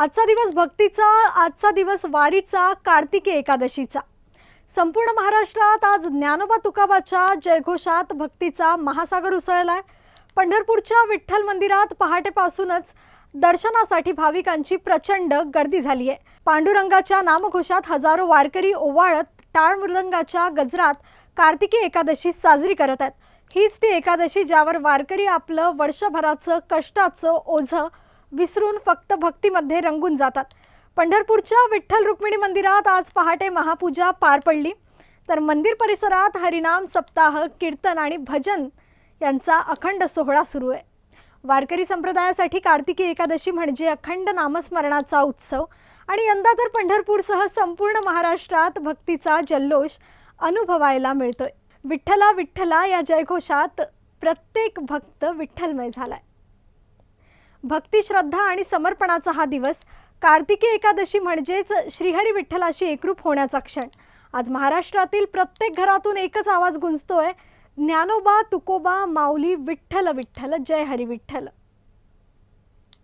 आजचा दिवस भक्तीचा आजचा दिवस वारीचा कार्तिकी एकादशीचा. संपूर्ण महाराष्ट्रात आज ज्ञानोबा तुकाबाच्या जयघोषात भक्तीचा महासागर उसळलाय. पंढरपूरच्या विठ्ठल मंदिरात पहाटेपासूनच दर्शनासाठी भाविकांची प्रचंड गर्दी झाली आहे पांडुरंगाच्या नामघोषात हजारो वारकरी ओवाळत टाळ मृदंगाच्या गजरात कार्तिकी एकादशी साजरी करत आहेत. हीच ती एकादशी ज्यावर वारकरी आपलं वर्षभराचं कष्टाचं ओझं विसरून फक्त भक्तीमध्ये रंगून जातात. पंढरपूरच्या विठ्ठल रुक्मिणी मंदिरात आज पहाटे महापूजा पार पडली. तर मंदिर परिसरात हरिनाम सप्ताह कीर्तन आणि भजन यांचा अखंड सोहळा सुरू आहे. वारकरी संप्रदायासाठी कार्तिकी एकादशी म्हणजे अखंड नामस्मरणाचा उत्सव आणि यंदा तर पंढरपूरसह संपूर्ण महाराष्ट्रात भक्तीचा जल्लोष अनुभवायला मिळतोय. विठ्ठला विठ्ठला या जयघोषात प्रत्येक भक्त विठ्ठलमय झालाय. भक्ती श्रद्धा आणि समर्पणाचा हा दिवस कार्तिकी एकादशी म्हणजेच श्रीहरी विठ्ठलाशी एकरूप होण्याचा क्षण. आज महाराष्ट्रातील प्रत्येक घरातून एकच आवाज गुंजतोय. ज्ञानोबा तुकोबा माऊली विठ्ठल विठ्ठल जय हरी विठ्ठल.